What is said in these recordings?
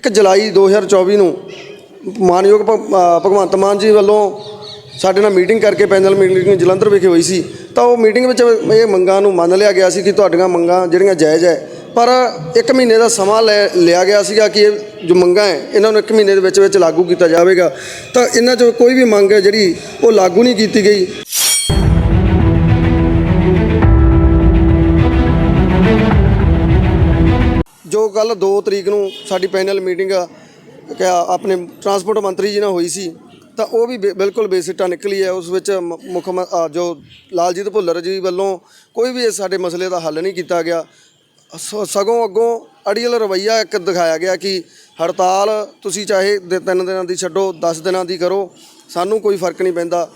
1 ਜੁਲਾਈ 2024 ਨੂੰ ਮਾਨਯੋਗ ਭਗਵੰਤ ਮਾਨ ਜੀ ਵੱਲੋਂ ਸਾਡੇ ਨਾਲ ਮੀਟਿੰਗ ਕਰਕੇ ਪੈਨਲ ਮੀਟਿੰਗ ਜਲੰਧਰ ਵਿਖੇ ਹੋਈ ਸੀ। ਤਾਂ ਉਹ ਮੀਟਿੰਗ ਵਿੱਚ ਇਹ ਮੰਗਾਂ ਨੂੰ ਮੰਨ ਲਿਆ ਗਿਆ ਸੀ ਕਿ ਤੁਹਾਡੀਆਂ ਮੰਗਾਂ ਜਿਹੜੀਆਂ ਜਾਇਜ਼ ਹੈ, ਪਰ ਇੱਕ ਮਹੀਨੇ ਦਾ ਸਮਾਂ ਲੈ, ਲਿਆ ਗਿਆ ਸੀਗਾ ਕਿ ਇਹ ਜੋ ਮੰਗਾਂ ਹੈ, ਇਹਨਾਂ ਨੂੰ ਇੱਕ ਮਹੀਨੇ ਦੇ ਵਿੱਚ ਵਿੱਚ ਲਾਗੂ ਕੀਤਾ ਜਾਵੇਗਾ। ਤਾਂ ਇਹਨਾਂ 'ਚੋਂ ਕੋਈ ਵੀ ਮੰਗ ਹੈ ਜਿਹੜੀ ਉਹ ਲਾਗੂ ਨਹੀਂ ਕੀਤੀ ਗਈ। ਕੱਲ 2 ਤਰੀਕ ਨੂੰ ਸਾਡੀ ਪੈਨਲ ਮੀਟਿੰਗ ਕਿਆ ਆਪਣੇ ਟਰਾਂਸਪੋਰਟ ਮੰਤਰੀ ਜੀ ਨਾਲ ਹੋਈ ਸੀ, ਤਾਂ ਉਹ ਵੀ ਬਿ- ਬਿਲਕੁਲ ਬੇਸਿੱਟਾ ਨਿਕਲੀ ਹੈ, ਉਸ ਵਿੱਚ ਮ- ਮੁੱਖ ਜੋ ਲਾਲਜੀਤ ਭੁੱਲਰ ਜੀ ਵੱਲੋਂ ਕੋਈ ਵੀ ਇਸ ਸਾਡੇ ਮਸਲੇ ਦਾ ਹੱਲ ਨਹੀਂ ਕੀਤਾ ਗਿਆ। ਸ- ਸਗੋਂ ਅੱਗੋਂ ਅੜੀਅਲ ਰਵਈਆ ਇੱਕ ਦਿਖਾਇਆ ਗਿਆ ਕਿ ਹੜਤਾਲ ਤੁਸੀਂ ਚਾਹੇ ਤਿੰਨ ਦਿਨਾਂ ਦੀ ਛੱਡੋ 10 ਦਿਨਾਂ ਦੀ ਕਰੋ, ਸਾਨੂੰ ਕੋਈ ਫ਼ਰਕ ਨਹੀਂ ਪੈਂਦਾ।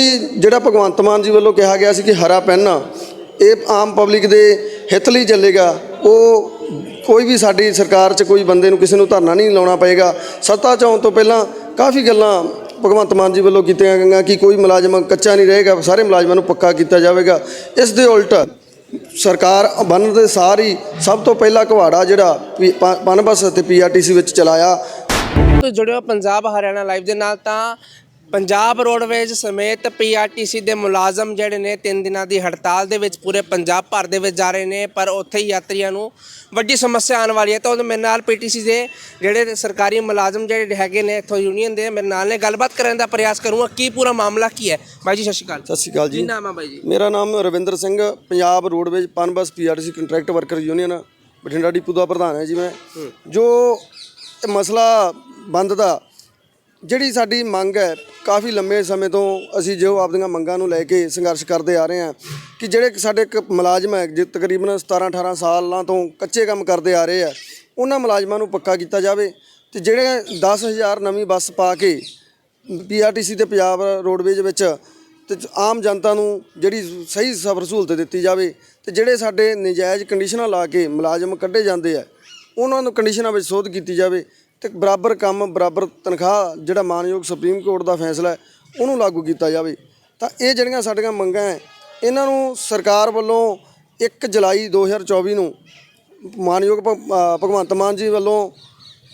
ਕਿਉਂਕਿ ਜਿਹੜਾ ਭਗਵੰਤ ਮਾਨ ਜੀ ਵੱਲੋਂ ਕਿਹਾ ਗਿਆ ਸੀ ਕਿ ਹਰਾ ਪੈਨ ਇਹ ਆਮ ਪਬਲਿਕ ਦੇ ਹਿੱਤ ਲਈ ਚੱਲੇਗਾ। ਉਹ ਕੋਈ ਵੀ ਸਾਡੀ ਸਰਕਾਰ 'ਚ ਕੋਈ ਬੰਦੇ ਨੂੰ ਕਿਸੇ ਨੂੰ ਧਰਨਾ ਨਹੀਂ ਲਾਉਣਾ ਪਏਗਾ। ਸੱਤਾ 'ਚ ਆਉਣ ਤੋਂ ਪਹਿਲਾਂ ਕਾਫੀ ਗੱਲਾਂ ਭਗਵੰਤ ਮਾਨ ਜੀ ਵੱਲੋਂ ਕੀਤੀਆਂ ਗਈਆਂ ਕਿ ਕੋਈ ਮੁਲਾਜ਼ਮ ਕੱਚਾ ਨਹੀਂ ਰਹੇਗਾ, ਸਾਰੇ ਮੁਲਾਜ਼ਮਾਂ ਨੂੰ ਪੱਕਾ ਕੀਤਾ ਜਾਵੇਗਾ। ਇਸ ਦੇ ਉਲਟ ਸਰਕਾਰ ਬੰਨ ਦੇ ਸਾਰੀ ਸਭ ਤੋਂ ਪਹਿਲਾ ਘਵਾੜਾ ਜਿਹੜਾ ਪੀ- ਪ- ਪਨਬਸ ਅਤੇ ਪੀਆਰਟੀਸੀ ਵਿੱਚ ਚਲਾਇਆ। ਤੋਂ ਜੁੜਿਓ ਪੰਜਾਬ ਹਰਿਆਣਾ ਲਾਈਵ ਦੇ ਨਾਲ ਤਾਂ ਪੰਜਾਬ ਰੋਡਵੇਜ਼ ਸਮੇਤ ਪੀਆਰਟੀਸੀ ਦੇ ਮੁਲਾਜ਼ਮ ਜਿਹੜੇ ਨੇ ਤਿੰਨ ਦਿਨਾਂ ਦੀ ਹੜਤਾਲ ਦੇ ਵਿੱਚ ਪੂਰੇ ਪੰਜਾਬ ਭਰ ਦੇ ਵਿੱਚ ਜਾ ਰਹੇ ਨੇ ਪਰ ਉੱਥੇ ਹੀ ਯਾਤਰੀਆਂ ਨੂੰ ਵੱਡੀ ਸਮੱਸਿਆ ਆਉਣ ਵਾਲੀ ਹੈ। ਤਾਂ ਉਹਦੇ ਮੇਰੇ ਨਾਲ ਪੀਟੀਸੀ ਦੇ ਜਿਹੜੇ ਸਰਕਾਰੀ ਮੁਲਾਜ਼ਮ ਜਿਹੜੇ ਹੈਗੇ ਨੇ ਇੱਥੋਂ ਯੂਨੀਅਨ ਦੇ ਮੇਰੇ ਨਾਲ ਨੇ। ਗੱਲਬਾਤ ਕਰਨ ਦਾ ਪ੍ਰਯਾਸ ਕਰੂੰਗਾ ਕੀ ਪੂਰਾ ਮਾਮਲਾ ਕੀ ਹੈ? ਬਾਈ ਜੀ ਸਤਿ ਸ਼੍ਰੀ ਅਕਾਲ। ਸਤਿ ਸ਼੍ਰੀ ਅਕਾਲ ਕੀ ਜੀ ਨਾਮ ਹੈ ਬਾਈ ਜੀ? ਮੇਰਾ ਨਾਮ Ravinder Singh Punjab roadways PUNBUS PRTC contract worker union Bathinda depot ਦਾ ਪ੍ਰਧਾਨ ਹੈ ਜੀ ਮੈਂ। ਜੋ ਮਸਲਾ ਬੰਦ ਦਾ ਜਿਹੜੀ ਸਾਡੀ ਮੰਗ ਹੈ, ਕਾਫੀ ਲੰਮੇ ਸਮੇਂ ਤੋਂ ਅਸੀਂ ਜੋ ਆਪਦੀਆਂ ਮੰਗਾਂ ਨੂੰ ਲੈ ਕੇ ਸੰਘਰਸ਼ ਕਰਦੇ ਆ ਰਹੇ ਹਾਂ ਕਿ ਜਿਹੜੇ ਸਾਡੇ ਇੱਕ ਮੁਲਾਜ਼ਮ ਹੈ, ਜੋ ਤਕਰੀਬਨ 17 18 ਸਾਲਾਂ ਤੋਂ ਕੱਚੇ ਕੰਮ ਕਰਦੇ ਆ ਰਹੇ ਆ, ਉਹਨਾਂ ਮੁਲਾਜ਼ਮਾਂ ਨੂੰ ਪੱਕਾ ਕੀਤਾ ਜਾਵੇ ਤੇ ਜਿਹੜੇ 10000 ਨਵੀਂ ਬੱਸ ਪਾ ਕੇ ਪੀਆਰਟੀਸੀ ਤੇ ਪੰਜਾਬ ਰੋਡਵੇਜ ਵਿੱਚ ਤੇ ਆਮ ਜਨਤਾ ਨੂੰ ਜਿਹੜੀ ਸਹੀ ਸਫਰ ਸਹੂਲਤ ਦਿੱਤੀ ਜਾਵੇ ਤੇ ਜਿਹੜੇ ਸਾਡੇ ਨਜਾਇਜ਼ ਕੰਡੀਸ਼ਨਾਂ ਲਾ ਕੇ ਮੁਲਾਜ਼ਮ ਕੱਢੇ ਜਾਂਦੇ ਆ, ਉਹਨਾਂ ਨੂੰ ਕੰਡੀਸ਼ਨਾਂ ਵਿੱਚ ਸੋਧ ਕੀਤੀ ਜਾਵੇ ਤੇ ਬਰਾਬਰ ਕੰਮ, ਬਰਾਬਰ ਤਨਖਾਹ, ਜਿਹੜਾ ਮਾਨਯੋਗ ਸੁਪਰੀਮ ਕੋਰਟ ਦਾ ਫੈਸਲਾ ਹੈ, ਉਹਨੂੰ ਲਾਗੂ ਕੀਤਾ ਜਾਵੇ। ਤਾਂ ਇਹ ਜਿਹੜੀਆਂ ਸਾਡੀਆਂ ਮੰਗਾਂ ਹੈ, ਇਹਨਾਂ ਨੂੰ ਸਰਕਾਰ ਵੱਲੋਂ 1 ਜੁਲਾਈ 2024 ਨੂੰ ਮਾਨਯੋਗ ਭਗਵੰਤ ਮਾਨ ਜੀ ਵੱਲੋਂ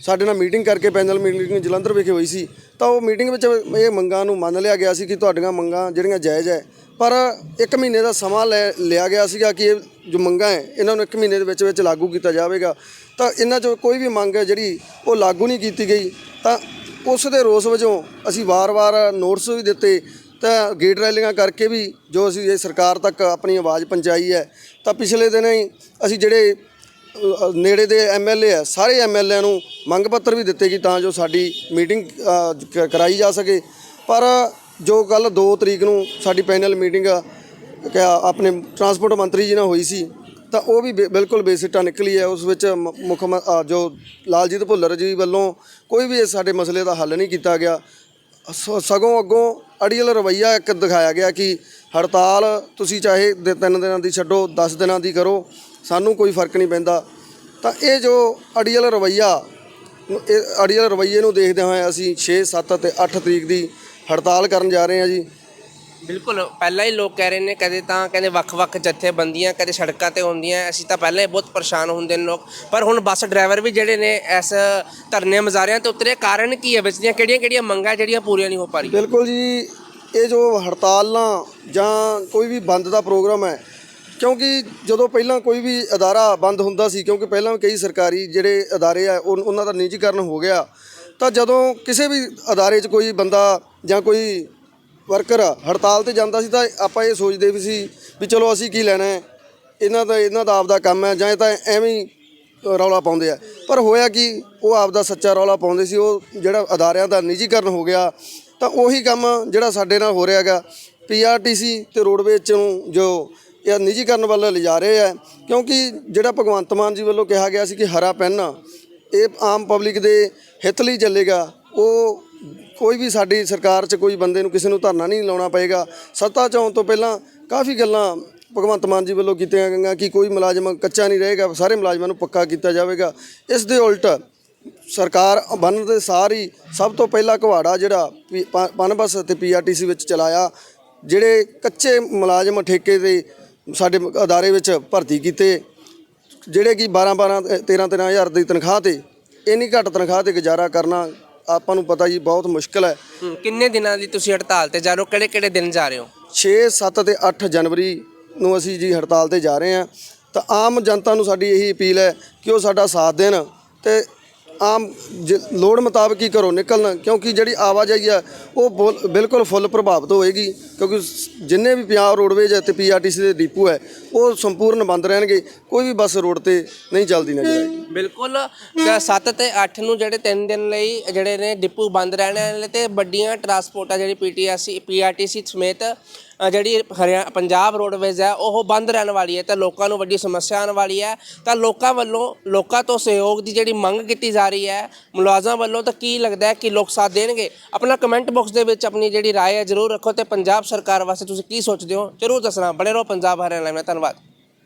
ਸਾਡੇ ਨਾਲ ਮੀਟਿੰਗ ਕਰਕੇ ਪੈਨਲ ਮੀਟਿੰਗ ਜਲੰਧਰ ਵਿਖੇ ਹੋਈ ਸੀ। ਤਾਂ ਉਹ ਮੀਟਿੰਗ ਵਿੱਚ ਇਹ ਮੰਗਾਂ ਨੂੰ ਮੰਨ ਲਿਆ ਗਿਆ ਸੀ ਕਿ ਤੁਹਾਡੀਆਂ ਮੰਗਾਂ ਜਿਹੜੀਆਂ ਜਾਇਜ਼ ਹੈ ਪਰ ਇੱਕ ਮਹੀਨੇ ਦਾ ਸਮਾਂ ਲੈ ਲਿਆ ਗਿਆ ਸੀਗਾ ਕਿ ਇਹ ਜੋ ਮੰਗਾਂ ਹੈ, ਇਹਨਾਂ ਨੂੰ ਇੱਕ ਮਹੀਨੇ ਦੇ ਵਿੱਚ ਵਿੱਚ ਲਾਗੂ ਕੀਤਾ ਜਾਵੇਗਾ। ਤਾਂ ਇਹਨਾਂ 'ਚੋਂ ਕੋਈ ਵੀ ਮੰਗ ਹੈ ਜਿਹੜੀ ਉਹ ਲਾਗੂ ਨਹੀਂ ਕੀਤੀ ਗਈ, ਤਾਂ ਉਸ ਦੇ ਰੋਸ ਵਜੋਂ ਅਸੀਂ ਵਾਰ-ਵਾਰ ਨੋਟਿਸ ਵੀ ਦਿੱਤੇ, ਤਾਂ ਗੇਟ ਰੈਲੀਆਂ ਕਰਕੇ ਵੀ ਜੋ ਅਸੀਂ ਇਹ ਸਰਕਾਰ ਤੱਕ ਆਪਣੀ ਆਵਾਜ਼ ਪਹੁੰਚਾਈ ਹੈ, ਤਾਂ ਪਿਛਲੇ ਦਿਨ ਹੀ ਅਸੀਂ ਜਿਹੜੇ ਨੇੜੇ ਦੇ ਐਮਐਲਏ ਆ ਸਾਰੇ ਐਮਐਲਏ ਨੂੰ ਮੰਗ ਪੱਤਰ ਵੀ ਦਿੱਤੇ ਕਿ ਤਾਂ ਜੋ ਸਾਡੀ ਮੀਟਿੰਗ ਕਰਾਈ ਜਾ ਸਕੇ। ਪਰ ਜੋ ਕੱਲ 2 ਤਰੀਕ ਨੂੰ ਸਾਡੀ ਪੈਨਲ ਮੀਟਿੰਗ ਕਿਆ ਆਪਣੇ ਟਰਾਂਸਪੋਰਟ ਮੰਤਰੀ ਜੀ ਨਾਲ ਹੋਈ ਸੀ, ਤਾਂ ਉਹ ਵੀ ਬਿ- ਬਿਲਕੁਲ ਬੇਸਿੱਟਾ ਨਿਕਲੀ ਹੈ, ਉਸ ਵਿੱਚ ਮ- ਮੁੱਖ ਜੋ ਲਾਲਜੀਤ ਭੁੱਲਰ ਜੀ ਵੱਲੋਂ ਕੋਈ ਵੀ ਇਸ ਸਾਡੇ ਮਸਲੇ ਦਾ ਹੱਲ ਨਹੀਂ ਕੀਤਾ ਗਿਆ। ਸ- ਸਗੋਂ ਅੱਗੋਂ ਅੜੀਅਲ ਰਵਈਆ ਇੱਕ ਦਿਖਾਇਆ ਗਿਆ ਕਿ ਹੜਤਾਲ ਤੁਸੀਂ ਚਾਹੇ ਤਿੰਨ ਦਿਨਾਂ ਦੀ ਛੱਡੋ 10 ਦਿਨਾਂ ਦੀ ਕਰੋ, ਸਾਨੂੰ ਕੋਈ ਫ਼ਰਕ ਨਹੀਂ ਪੈਂਦਾ। ਤਾਂ ਇਹ ਜੋ ਅੜੀਅਲ ਰਵਈਆ ਇਹ ਅੜੀਅਲ ਰਵਈਏ ਨੂੰ ਦੇਖਦੇ ਹੋਏ ਅਸੀਂ 6 7 ਅਤੇ 8 ਤਰੀਕ ਦੀ ਹੜਤਾਲ ਕਰਨ ਜਾ ਰਹੇ ਹਾਂ ਜੀ। ਬਿਲਕੁਲ ਪਹਿਲਾਂ ਹੀ ਲੋਕ ਕਹਿ ਰਹੇ ਨੇ ਕਦੇ ਤਾਂ ਕਹਿੰਦੇ ਵੱਖ-ਵੱਖ ਜਥੇਬੰਦੀਆਂ ਕਦੇ ਸੜਕਾਂ ਤੇ ਹੁੰਦੀਆਂ ਅਸੀਂ ਤਾਂ ਪਹਿਲਾਂ ਹੀ ਬਹੁਤ ਪਰੇਸ਼ਾਨ ਹੁੰਦੇ ਨੇ ਲੋਕ। ਪਰ ਹੁਣ ਬੱਸ ਡਰਾਈਵਰ ਵੀ ਜਿਹੜੇ ਨੇ ਇਸ ਧਰਨੇ ਮਜ਼ਾਰਿਆਂ ਤੇ ਉਤਰੇ ਕਾਰਨ ਕੀ ਹੈ? ਵਿੱਚ ਦੀਆਂ ਕਿਹੜੀਆਂ-ਕਿਹੜੀਆਂ ਮੰਗਾਂ ਜਿਹੜੀਆਂ ਪੂਰੀਆਂ ਨਹੀਂ ਹੋ ਪਾ ਰਹੀਆਂ? ਬਿਲਕੁਲ ਜੀ ਇਹ ਜੋ ਹੜਤਾਲਾਂ ਜਾਂ ਕੋਈ ਵੀ ਬੰਦ ਦਾ ਪ੍ਰੋਗਰਾਮ ਹੈ ਕਿਉਂਕਿ ਜਦੋਂ ਪਹਿਲਾਂ ਕੋਈ ਵੀ ਅਦਾਰਾ ਬੰਦ ਹੁੰਦਾ ਸੀ ਕਿਉਂਕਿ ਪਹਿਲਾਂ ਕਈ ਸਰਕਾਰੀ ਜਿਹੜੇ ਅਦਾਰੇ ਆ ਉਹਨਾਂ ਦਾ ਨਿੱਜੀਕਰਨ ਹੋ ਗਿਆ। ਤਾਂ ਜਦੋਂ ਕਿਸੇ ਵੀ ਅਦਾਰੇ 'ਚ ਕੋਈ ਬੰਦਾ ਜਾਂ ਕੋਈ ਵਰਕਰ ਹੜਤਾਲ ਤੇ ਜਾਂਦਾ ਸੀ ਤਾਂ ਆਪਾਂ ਇਹ ਸੋਚਦੇ ਵੀ ਸੀ ਵੀ ਚਲੋ ਅਸੀਂ ਕੀ ਲੈਣਾ ਹੈ? ਇਹਨਾਂ ਦਾ ਇਹਨਾਂ ਦਾ ਆਪਦਾ ਕੰਮ ਹੈ ਜਾਂ ਇਹ ਤਾਂ ਐਵੇਂ ਹੀ ਰੌਲਾ ਪਾਉਂਦੇ ਆ। ਪਰ ਹੋਇਆ ਕਿ? ਉਹ ਆਪਦਾ ਸੱਚਾ ਰੌਲਾ ਪਾਉਂਦੇ ਸੀ। ਉਹ ਜਿਹੜਾ ਅਦਾਰਿਆਂ ਦਾ ਨਿੱਜੀਕਰਨ ਹੋ ਗਿਆ, ਤਾਂ ਉਹੀ ਕੰਮ ਜਿਹੜਾ ਸਾਡੇ ਨਾਲ ਹੋ ਰਿਹਾ ਹੈਗਾ। ਪੀਆਰਟੀਸੀ ਤੇ ਰੋਡਵੇਜ਼ ਨੂੰ ਜੋ ਇਹ ਨਿੱਜੀਕਰਨ ਵੱਲ ਲਿਜਾ ਰਹੇ ਆ, ਕਿਉਂਕਿ ਜਿਹੜਾ ਭਗਵੰਤ ਮਾਨ ਜੀ ਵੱਲੋਂ ਕਿਹਾ ਗਿਆ ਸੀ ਕਿ ਹਰਾ ਪੈਨ ਇਹ ਆਮ ਪਬਲਿਕ ਦੇ ਹਿੱਤ ਲਈ ਚੱਲੇਗਾ। ਉਹ ਕੋਈ ਵੀ ਸਾਡੀ ਸਰਕਾਰ 'ਚ ਕੋਈ ਬੰਦੇ ਨੂੰ ਕਿਸੇ ਨੂੰ ਧਰਨਾ ਨਹੀਂ ਲਾਉਣਾ ਪਏਗਾ। ਸੱਤਾ 'ਚ ਆਉਣ ਤੋਂ ਪਹਿਲਾਂ ਕਾਫੀ ਗੱਲਾਂ ਭਗਵੰਤ ਮਾਨ ਜੀ ਵੱਲੋਂ ਕੀਤੀਆਂ ਗਈਆਂ ਕਿ ਕੋਈ ਮੁਲਾਜ਼ਮ ਕੱਚਾ ਨਹੀਂ ਰਹੇਗਾ, ਸਾਰੇ ਮੁਲਾਜ਼ਮਾਂ ਨੂੰ ਪੱਕਾ ਕੀਤਾ ਜਾਵੇਗਾ। ਇਸ ਦੇ ਉਲਟ ਸਰਕਾਰ ਬੰਨ ਦੇ ਸਾਰ ਹੀ ਸਭ ਤੋਂ ਪਹਿਲਾ ਘਵਾੜਾ ਜਿਹੜਾ ਪੀ- ਪ- ਪਨਬਸ ਅਤੇ ਪੀਆਰਟੀਸੀ ਵਿੱਚ ਚਲਾਇਆ, ਜਿਹੜੇ ਕੱਚੇ ਮੁਲਾਜ਼ਮ ਠੇਕੇ ਦੇ ਸਾਡੇ ਅਦਾਰੇ ਵਿੱਚ ਭਰਤੀ ਕੀਤੇ ਜਿਹੜੇ ਕਿ 12 12 13 13 ਹਜ਼ਾਰ ਦੀ ਤਨਖਾਹ ਤੇ ਇੰਨੀ ਘੱਟ ਤਨਖਾਹ ਤੇ ਗੁਜ਼ਾਰਾ ਕਰਨਾ ਆਪਾਂ ਨੂੰ ਪਤਾ ਜੀ ਬਹੁਤ ਮੁਸ਼ਕਲ ਹੈ। ਹੂੰ, ਕਿੰਨੇ ਦਿਨਾਂ ਦੀ ਤੁਸੀਂ ਹੜਤਾਲ ਤੇ ਜਾ ਰਹੇ ਹੋ? ਕਿਹੜੇ ਕਿਹੜੇ ਦਿਨ ਜਾ ਰਹੇ ਹੋ? 6 7 ਤੇ 8 ਜਨਵਰੀ ਨੂੰ ਅਸੀਂ ਜੀ ਹੜਤਾਲ ਤੇ ਜਾ ਰਹੇ ਹਾਂ। ਤਾਂ ਆਮ ਜਨਤਾ ਨੂੰ ਸਾਡੀ ਇਹੀ ਅਪੀਲ ਹੈ ਕਿ ਉਹ ਸਾਡਾ ਸਾਥ ਦੇਣ ਤੇ ਆਮ ਜ- ਲੋੜ ਮੁਤਾਬਕ ਹੀ ਘਰੋਂ ਨਿਕਲਣ, ਕਿਉਂਕਿ ਜਿਹੜੀ ਆਵਾਜਾਈ ਆ ਉਹ ਬੋਲ- ਬਿਲਕੁਲ ਫੁੱਲ ਪ੍ਰਭਾਵਿਤ ਹੋਏਗੀ, ਕਿਉਂਕਿ ਜਿੰਨੇ ਵੀ ਪੰਜਾਬ ਰੋਡਵੇਜ ਤੇ ਪੀਆਰਟੀਸੀ ਦੇ ਡਿਪੂ ਹੈ, ਉਹ ਸੰਪੂਰਨ ਬੰਦ ਰਹਿਣਗੇ, ਕੋਈ ਵੀ ਬੱਸ ਰੋਡ ਤੇ ਨਹੀਂ ਚੱਲਦੀ ਨਜ਼ਰ ਆਏਗੀ। ਬਿਲਕੁਲ 7 ਤੇ 8 ਨੂੰ ਜਿਹੜੇ 3 ਦਿਨ ਲਈ ਜਿਹੜੇ ਨੇ ਡਿਪੂ ਬੰਦ ਰਹਿਣੇ ਵਾਲੇ ਤੇ ਵੱਡੀਆਂ ਟਰਾਂਸਪੋਰਟ ਆ ਜਿਹੜੀ ਪੀਟੀਆਰਸੀ ਪੀਆਰਟੀਸੀ ਸਮੇਤ ਅ, ਜਿਹੜੀ ਹਰਿਆਣਾ ਪੰਜਾਬ ਰੋਡਵੇਜ਼ ਹੈ ਉਹ ਬੰਦ ਰਹਿਣ ਵਾਲੀ ਹੈ ਤਾਂ ਲੋਕਾਂ ਨੂੰ ਵੱਡੀ ਸਮੱਸਿਆ ਆਉਣ ਵਾਲੀ ਹੈ ਤਾਂ ਲੋਕਾਂ ਵੱਲੋਂ ਲੋਕਾਂ ਤੋਂ ਸਹਿਯੋਗ ਦੀ ਜਿਹੜੀ ਮੰਗ ਕੀਤੀ ਜਾ ਰਹੀ ਹੈ ਮੁਲਾਜ਼ਮਾਂ ਵੱਲੋਂ ਤਾਂ ਕੀ ਲੱਗਦਾ ਹੈ ਕਿ ਲੋਕ ਸਾਥ ਦੇਣਗੇ ਆਪਣਾ ਕਮੈਂਟ ਬਾਕਸ ਦੇ ਵਿੱਚ ਆਪਣੀ ਜਿਹੜੀ رائے ਹੈ ਜ਼ਰੂਰ ਰੱਖੋ ਤੇ ਪੰਜਾਬ ਸਰਕਾਰ ਵਾਸਤੇ ਤੁਸੀਂ ਕੀ ਸੋਚਦੇ ਹੋ ਜ਼ਰੂਰ ਦੱਸਣਾ ਬਣੇ ਰਹੋ ਪੰਜਾਬ ਹਰਿਆਣਾ ਮੈਂ ਧੰਨਵਾਦ